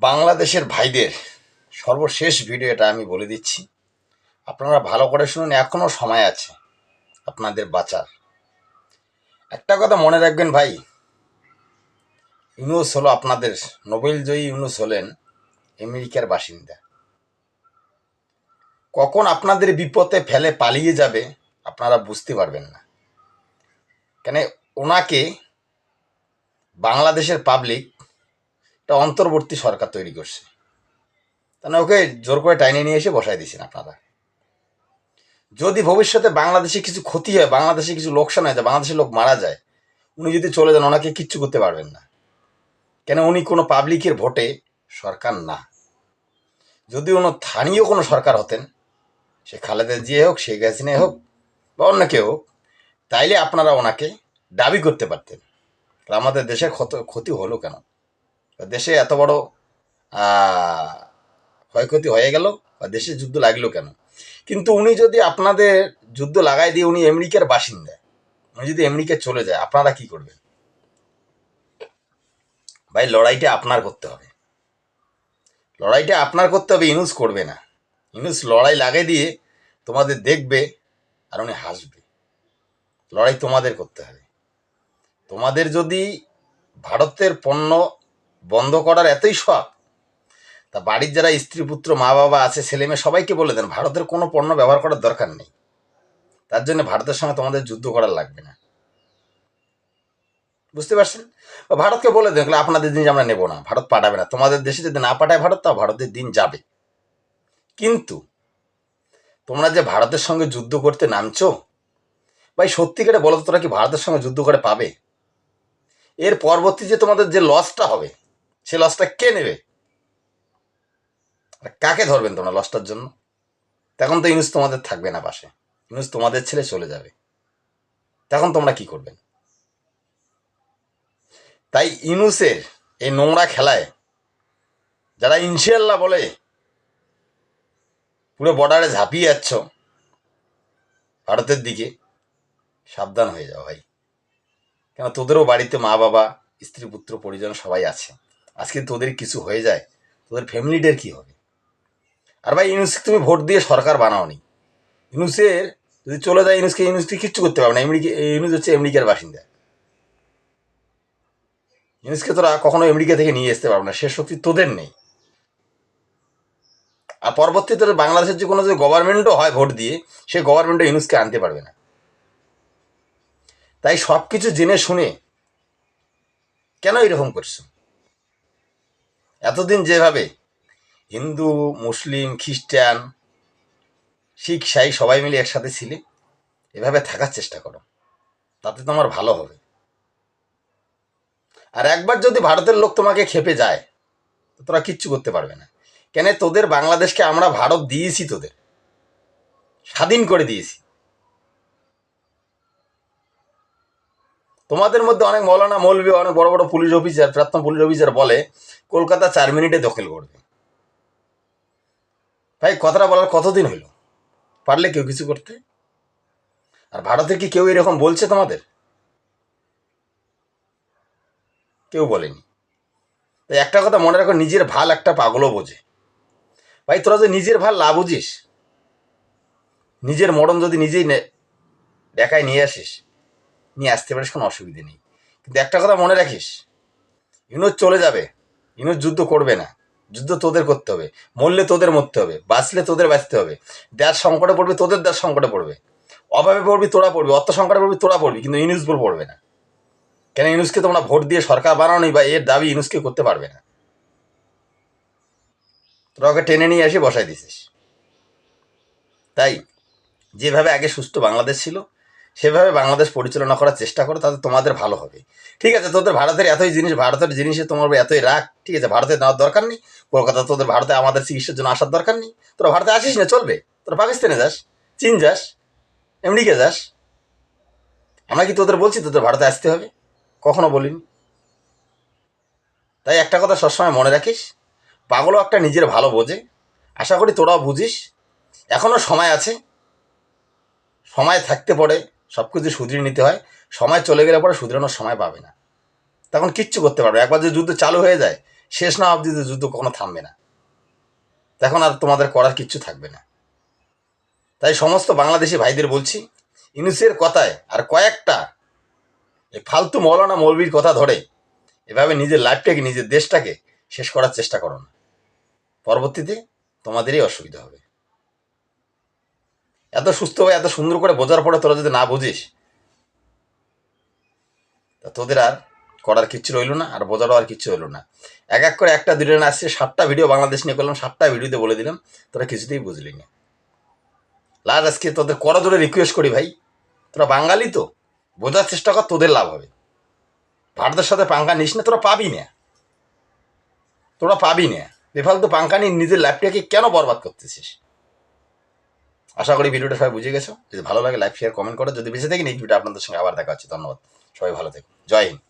বাংলাদেশের ভাইদের সর্বশেষ ভিডিও এটা আমি বলে দিচ্ছি। আপনারা ভালো করে শুনুন এখনও সময় আছে আপনাদের বাঁচার। একটা কথা মনে রাখবেন ভাই, ইউনুস হলো আপনাদের নোবেলজয়ী ইউনুস হলেন আমেরিকার বাসিন্দা। কখন আপনাদের বিপদে ফেলে পালিয়ে যাবে আপনারা বুঝতে পারবেন না। কেন ওনাকে বাংলাদেশের পাবলিক একটা অন্তর্বর্তী সরকার তৈরি করছে। তাহলে ওকে জোর করে টাইনে নিয়ে এসে বসাই দিয়েছেন আপনারা। যদি ভবিষ্যতে বাংলাদেশে কিছু ক্ষতি হয়, বাংলাদেশে কিছু লোকসান হয়, বাংলাদেশের লোক মারা যায়, উনি যদি চলে যান, ওনাকে কিচ্ছু করতে পারবেন না। কেন উনি কোনো পাবলিকের ভোটে সরকার না? যদি উনি স্থানীয় কোনো সরকার হতেন, সে খালেদা জিয়া হোক, শেখ হাসিনা হোক, বা অন্য কেউ হোক, তাইলে আপনারা ওনাকে দাবি করতে পারতেন। আমাদের দেশের ক্ষত, ক্ষতি হলো কেন? দেশে এত বড় ক্ষয়ক্ষতি হয়ে গেল বা দেশে যুদ্ধ লাগল কেন? কিন্তু উনি যদি আপনাদের যুদ্ধ লাগাই দিয়ে উনি আমেরিকার বাসিন্দা, উনি যদি আমেরিকায় চলে যায়, আপনারা কি করবেন? ভাই, লড়াইটা আপনার করতে হবে। লড়াইটা আপনার করতে হবে, ইনুস করবে না। ইনুস লড়াই লাগাই দিয়ে তোমাদের দেখবে আর উনি হাসবে। লড়াই তোমাদের করতে হবে। তোমাদের যদি ভারতের পণ্য বন্ধ করার এতই শখ। তা বাড়ির যারা স্ত্রী, পুত্র, মা, বাবা আছে, ছেলে মেয়ে, সবাইকে বলে দেন, ভারতের কোনো পণ্য ব্যবহার করার দরকার নেই। তার জন্য ভারতের সঙ্গে তোমাদের যুদ্ধ করার লাগবে না। বুঝতে পারছেন? ভারতকে বলে দেন আপনাদের জিনিস আমরা নেব না, ভারত পাঠাবে না। তোমাদের দেশে যদি না পাঠায় ভারত তা ভারতের দিন যাবে। কিন্তু তোমরা যে ভারতের সঙ্গে যুদ্ধ করতে নামছো, ভাই, সত্যিকারে বলো তোরা কি ভারতের সঙ্গে যুদ্ধ করে পাবে? এর পরবর্তী যে তোমাদের যে লসটা হবে সে লসটা কে নেবে? কাকে ধরবেন তোমরা লসটার জন্য? তখন তো ইনুস তোমাদের থাকবে না পাশে। ইনুস তোমাদের ছেলে চলে যাবে। তখন তোমরা কি করবেন? তাই ইনুসের এই নোংরা খেলায় যারা ইনশাল্লাহ বলে পুরো বর্ডারে ঝাঁপিয়ে যাচ্ছ, ভারতের দিকে, সাবধান হয়ে যাও ভাই। কেন তোদেরও বাড়িতে মা বাবা স্ত্রী পুত্র পরিজন সবাই আছে। আজকে তোদের কিছু হয়ে যায়, তোদের ফ্যামিলিটার কি হবে? আর ভাই, ইউনুসকে তুমি ভোট দিয়ে সরকার বানাওনি। ইউনুসের, যদি চলে যায় ইউনুসকে ইউনুসকে কিচ্ছু করতে পারবে না। আমেরিকা ইউনুস হচ্ছে আমেরিকার বাসিন্দা। ইউনুসকে তোরা কখনো আমেরিকা থেকে নিয়ে আসতে পারবে না। সে শক্তি তোদের নেই। আর পরবর্তীতে বাংলাদেশের যে কোনো যে গভর্নমেন্টও হয় ভোট দিয়ে, সে গভর্নমেন্টও ইউনুসকে আনতে পারবে না। তাই সব কিছু জেনে শুনে কেন এরকম করছ? এতদিন যেভাবে হিন্দু, মুসলিম, খ্রিস্টান, শিখ, সাই সবাই মিলে একসাথে ছিলে, এভাবে থাকার চেষ্টা করো। তাতে তোমার ভালো হবে। আর একবার যদি ভারতের লোক তোমাকে খেপে যায়, তো তোরা কিচ্ছু করতে পারবে না। কেন তোদের বাংলাদেশকে আমরা ভারত দিয়েছি তোদের। স্বাধীন করে দিয়েছি। তোমাদের মধ্যে অনেক মৌলানা মৌলবী অনেক বড় বড় পুলিশ অফিসার, প্রাক্তন পুলিশ অফিসার বলে, কলকাতা চার মিনিটে দখল করবে। ভাই, কথাটা বলার কতদিন হইল? পারলে কেউ কিছু করতে? আর ভারতে কি কেউ এরকম বলছে তোমাদের? কেউ বলেনি। তাই একটা কথা মনে রাখো, নিজের ভালো একটা পাগলও বোঝে। ভাই, তোরা যে নিজের ভালো না বুঝিস, নিজের মরণ যদি নিজেই দেখায় নিয়ে আসিস নিয়ে আসতে পারিস, কোনো অসুবিধে নেই। কিন্তু একটা কথা মনে রাখিস ইনুজ চলে যাবে ইনুজ যুদ্ধ করবে না। যুদ্ধ তোদের করতে হবে, মরলে তোদের মরতে হবে, বাঁচলে তোদের বাঁচতে হবে। দেশ সংকটে পড়বে, তোদের দেশ সংকটে পড়বে। অভাবে পড়বি, তোরা পড়বি, অর্থ সংকটে পড়বি, তোরা পড়বি, কিন্তু ইনুজ বল পড়বে না। কেন ইনুসকে তোমরা ভোট দিয়ে সরকার বানাও নি বা এর দাবি ইনুসকে করতে পারবে না? তোরা ওকে টেনে নিয়ে এসে বসাই দিছিস তাই, যেভাবে আগে সুস্থ বাংলাদেশ ছিল সেভাবে বাংলাদেশ পরিচালনা করার চেষ্টা করো, তাতে তোমাদের ভালো হবে। ঠিক আছে, তোদের ভারতের এতই জিনিস, ভারতের জিনিসে তোমার এতই রাগ, ঠিক আছে, ভারতে নেওয়ার দরকার নেই। কলকাতা তোদের ভারতে আমাদের চিকিৎসার জন্য আসার দরকার নেই। তোরা ভারতে আসিস না, চলবে। তোরা পাকিস্তানে যাস, চীন যাস, আমেরিকা যাস। আমরা কি তোদের বলছি, তোদের ভারতে আসতে হবে? কখনো বলিনি। তাই একটা কথা সবসময় মনে রাখিস, পাগলও একটা নিজের ভালো বোঝে। আশা করি তোরাও বুঝিস। এখনও সময় আছে। সময় থাকতে পড়ে সব কিছু শুধরিয়ে নিতে হয়। সময় চলে গেলে পরে শুধরানোর সময় পাবে না। তখন কিচ্ছু করতে পারবে একবার যদি যুদ্ধ চালু হয়ে যায়, শেষ না অবধি যুদ্ধ কখনো থামবে না। তখন আর তোমাদের করার কিচ্ছু থাকবে না। তাই সমস্ত বাংলাদেশি ভাইদের বলছি ইনুসের কথায় আর কয়েকটা এই ফালতু মৌলানা মৌলবীর কথা ধরে এভাবে নিজের লাইফটাকে, নিজের দেশটাকে শেষ করার চেষ্টা করো না। পরবর্তীতে তোমাদেরই অসুবিধা হবে। এত সুস্থভাবে এত সুন্দর করে বোঝার পরে তোরা যদি না বুঝিস, তা তোদের আর করার কিচ্ছু রইল না, আর বোঝারও আর কিচ্ছু হলো না। এক এক করে একটা দুটো আসছে, সাতটা ভিডিও বাংলাদেশ নিয়ে করলাম, সাতটা ভিডিওতে বলে দিলাম, তোরা কিছুতেই বুঝলি না। লাস্ট আজকে তোদের করা জোরে রিকোয়েস্ট করি ভাই, তোরা বাঙালি তো, বোঝার চেষ্টা কর, তোদের লাভ হবে। ভারতের সাথে পাঙ্কা নিস না, তোরা পাবি না। তোরা পাবি না। বেফালতু পাঙ্কা নিয়ে নিজের ল্যাপটপকে কেন বরবাদ করতেছিস? আশা করি ভিডিওটা সবাই বুঝে গেছো। যদি ভালো লাগে লাইক শেয়ার কমেন্ট করো। যদি বেঁচে থাকি নেক্সট ভিডিও আপনাদের সঙ্গে আবার দেখা হচ্ছে। ধন্যবাদ। সবাই ভালো থেকো। জয় হিন্দ।